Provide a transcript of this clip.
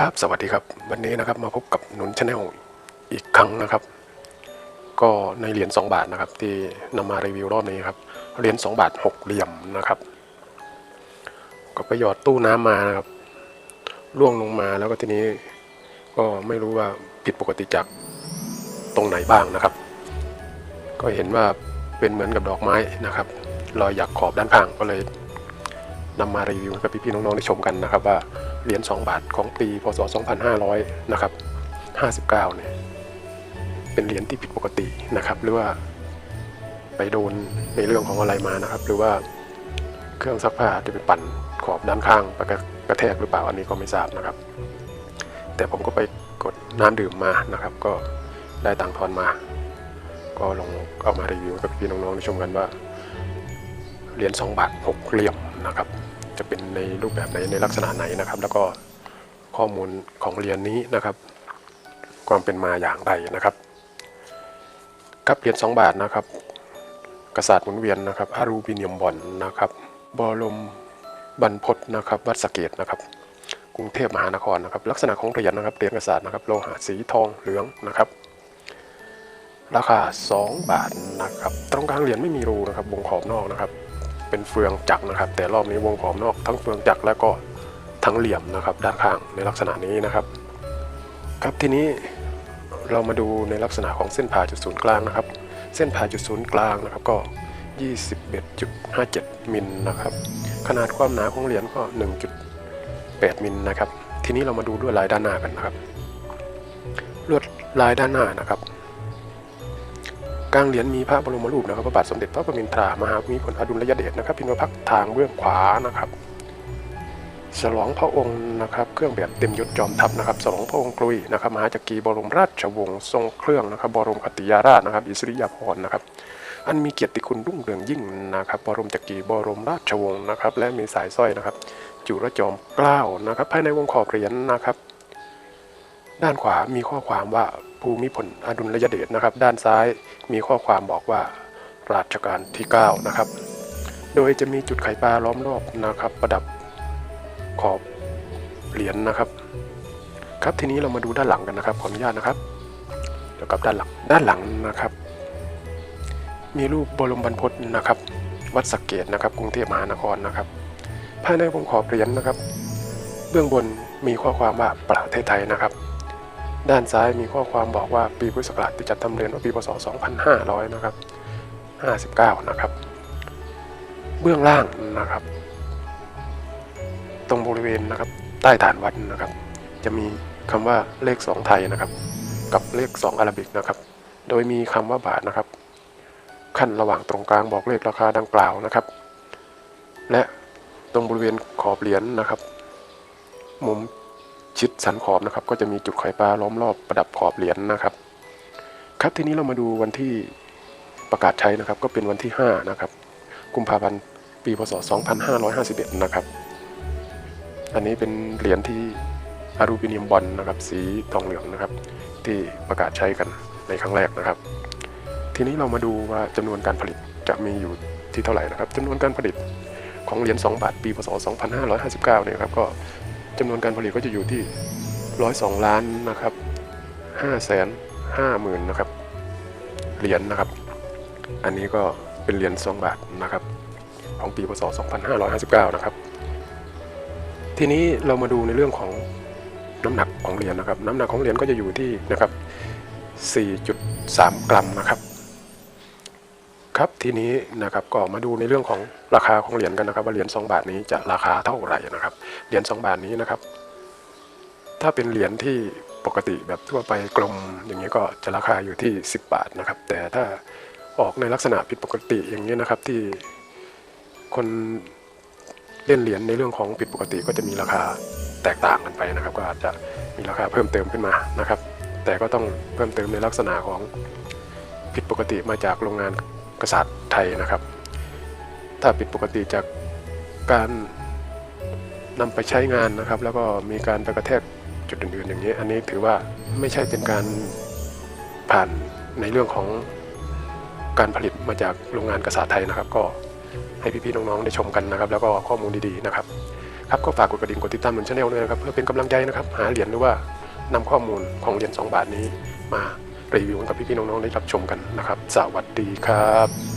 ครับสวัสดีครับ วันนี้นะครับมาพบกับหนุนชาแนลอีกครั้งนะครับ ก็ในเหรียญ2บาทนะครับ ที่นำมารีวิวรอบนี้ครับเหรียญ2บาทหกเหลี่ยมนะครับ ก็ไปหยอดตู้น้ำมานะครับล่วงลงมาแล้วก็ทีนี้ก็ไม่รู้ว่าผิดปกติจากตรงไหนบ้างนะครับ ก็เห็นว่าเป็นเหมือนกับดอกไม้นะครับรอยหยักขอบด้านข้างก็เลยนำมารีวิวให้กับพี่ๆน้องๆได้ชมกันนะครับว่า เหรียญ2บาทของปีพศ 2500 นะครับ 59 เนี่ย เป็นเหรียญที่ผิดปกตินะครับ หรือว่าไปโดนในเรื่องของอะไรมานะครับ หรือว่าเครื่องซักผ้าที่ไปปั่นขอบด้านข้างไปกระแทกหรือเปล่าอันนี้ก็ไม่ทราบนะครับ แต่ผมก็ไปกดน้ำดื่มมานะครับ ก็ได้ตังทอนมา ก็ลองเอามารีวิวกับพี่น้องๆได้ชมกันว่าเหรียญ2บาท6เหลี่ยมนะครับ จะเป็นในรูปแบบไหนในลักษณะไหนนะครับ แล้วก็ข้อมูลของเหรียญนี้นะครับความเป็นมาอย่างไรนะครับกับเหรียญ2บาทนะครับ กษัตริย์หมุนเวียนนะครับอารูบิเนียมบอลนะครับบรมบรรพตนะครับ วัดสเกตนะครับ กรุงเทพมหานครนะครับ ลักษณะของเหรียญนะครับเหรียญกษัตริย์นะครับ โลหะสีทองเหลืองนะครับ ราคา 2 บาทนะครับ ตรงกลางเหรียญไม่มีรูนะครับ วงขอบนอกนะครับ เป็นเฟืองจักรนะครับ แต่รอบนี้วงขอบนอกทั้งเฟืองจักรแล้วก็ทั้งเหลี่ยมนะครับด้านข้างในลักษณะนี้นะครับ ครับทีนี้เรามาดูในลักษณะของเส้นผ่าจุดศูนย์กลางนะครับ เส้นผ่าจุดศูนย์กลางนะครับก็ 21.57 มิลนะครับ ขนาดความหนาของเหรียญก็ 1.8 มิลนะครับ ทีนี้เรามาดูลวดลายด้านหน้ากันนะครับ ลวดลายด้านหน้านะครับ กลางเหรียญมีพระบรมรูปนะครับพระบาทสมเด็จพระปรมินทรามหาภูมิพลอดุลยเดชนะครับพิมพ์พักทางเบื้องขวานะครับฉลองพระองค์นะครับเครื่องแบบเต็มยศจอมทัพนะครับฉลองพระองค์กลุยนะครับมหาจักรีบรมราชวงศ์ทรงเครื่องนะครับบรมคติยาราชนะครับ อิสริยาภรณ์นะครับ อันมีเกียรติคุณรุ่งเรืองยิ่งนะครับบรมจักรีบรมราชวงศ์นะครับ และมีสายสร้อยนะครับ จุลจอมเกล้านะครับ ภายในวงขอบเหรียญนะครับ ด้านขวามีข้อความว่าภูมิพลอดุลยเดชนะครับ ด้านซ้ายมีข้อความบอกว่าราชการที่9นะครับ โดยจะมีจุดไข่ปลาล้อมรอบนะครับ ประดับขอบเหรียญนะครับ ครับทีนี้เรามาดูด้านหลังกันนะครับ ขออนุญาตนะครับเดี๋ยวกับด้านหลังด้านหลังนะครับ มีรูปบรมบรรพตนะครับ วัดสักเกตนะครับ กรุงเทพมหานครนะครับ ภายในวงขอบเหรียญนะครับ เบื้องบนมีข้อความว่าประเทศไทยนะครับ ด้านซ้ายมีข้อความบอกว่าปีพุทธศักราชที่จัดทำเรียนว่าปีพศ 2500 นะครับ 59 นะครับ เบื้องล่างนะครับ ตรงบริเวณนะครับ ใต้ฐานวัดนะครับ จะมีคำว่าเลข 2 ไทยนะครับ กับเลข 2 อาราบิกนะครับ โดยมีคำว่าบาทนะครับ ขั้นระหว่างตรงกลางบอกเลขราคาดังกล่าวนะครับ และตรงบริเวณขอบเหรียญนะครับ มุม ชิดสันขอบนะครับ ก็จะมีจุดไข่ปลาล้อมรอบประดับขอบเหรียญนะครับ ครับทีนี้เรามาดูวันที่ประกาศใช้นะครับ ก็เป็นวันที่ 5 นะครับ กุมภาพันธ์ปีพศ 2551 นะครับ อันนี้เป็นเหรียญที่อลูมิเนียมบอลนะครับ สีทองเหลืองนะครับ ที่ประกาศใช้กันในครั้งแรกนะครับ ทีนี้เรามาดูว่าจำนวนการผลิตจะมีอยู่ที่เท่าไหร่นะครับจำนวนการผลิตของเหรียญ2บาทปีพศ 2559 เนี่ยครับก็ จำนวนการผลิตก็จะอยู่ที่ร้อยสองล้านนะครับห้าแสนห้าหมื่นนะครับ เหรียญนะครับ อันนี้ก็เป็นเหรียญสองบาทนะครับ ของปีพศ 2559 นะครับ ทีนี้เรามาดูในเรื่องของน้ำหนักของเหรียญนะครับ น้ำหนักของเหรียญก็จะอยู่ที่นะครับ 4.3 กรัมนะครับ ครับทีนี้นะครับก็มาดูในเรื่องของราคาของเหรียญกันนะครับว่าเหรียญ2บาทนี้จะราคาเท่าไหร่นะครับเหรียญ2บาทนี้นะครับ ถ้าเป็นเหรียญที่ปกติแบบทั่วไปกลมอย่างนี้ก็จะราคาอยู่ที่ 10 บาทนะครับ แต่ถ้าออกในลักษณะผิดปกติอย่างนี้นะครับที่คนเล่นเหรียญในเรื่องของผิดปกติก็จะมีราคาแตกต่างกันไปนะครับ ก็อาจจะมีราคาเพิ่มเติมขึ้นมานะครับ แต่ก็ต้องเพิ่มเติมในลักษณะของผิดปกติมาจากโรงงาน กษัตริย์ไทยนะครับ ถ้าผิดปกติจากการนำไปใช้งานนะครับ แล้วก็มีการไปกระแทกจุดอื่นๆ อย่างนี้ อันนี้ถือว่าไม่ใช่เป็นการผ่านในเรื่องของการผลิตมาจากโรงงานกษัตริย์ไทยนะครับ ก็ให้พี่ๆน้องๆได้ชมกันนะครับ แล้วก็ข้อมูลดีๆนะครับครับก็ฝากกดกระดิ่งกดติดตามหนุนชาแนลด้วยนะครับเพื่อเป็นกำลังใจนะครับ หาเหรียญหรือว่านำข้อมูลของเหรียญ2 บาทนี้มา รีวิวกับพี่ๆน้องๆได้รับชมกันนะครับ สวัสดีครับ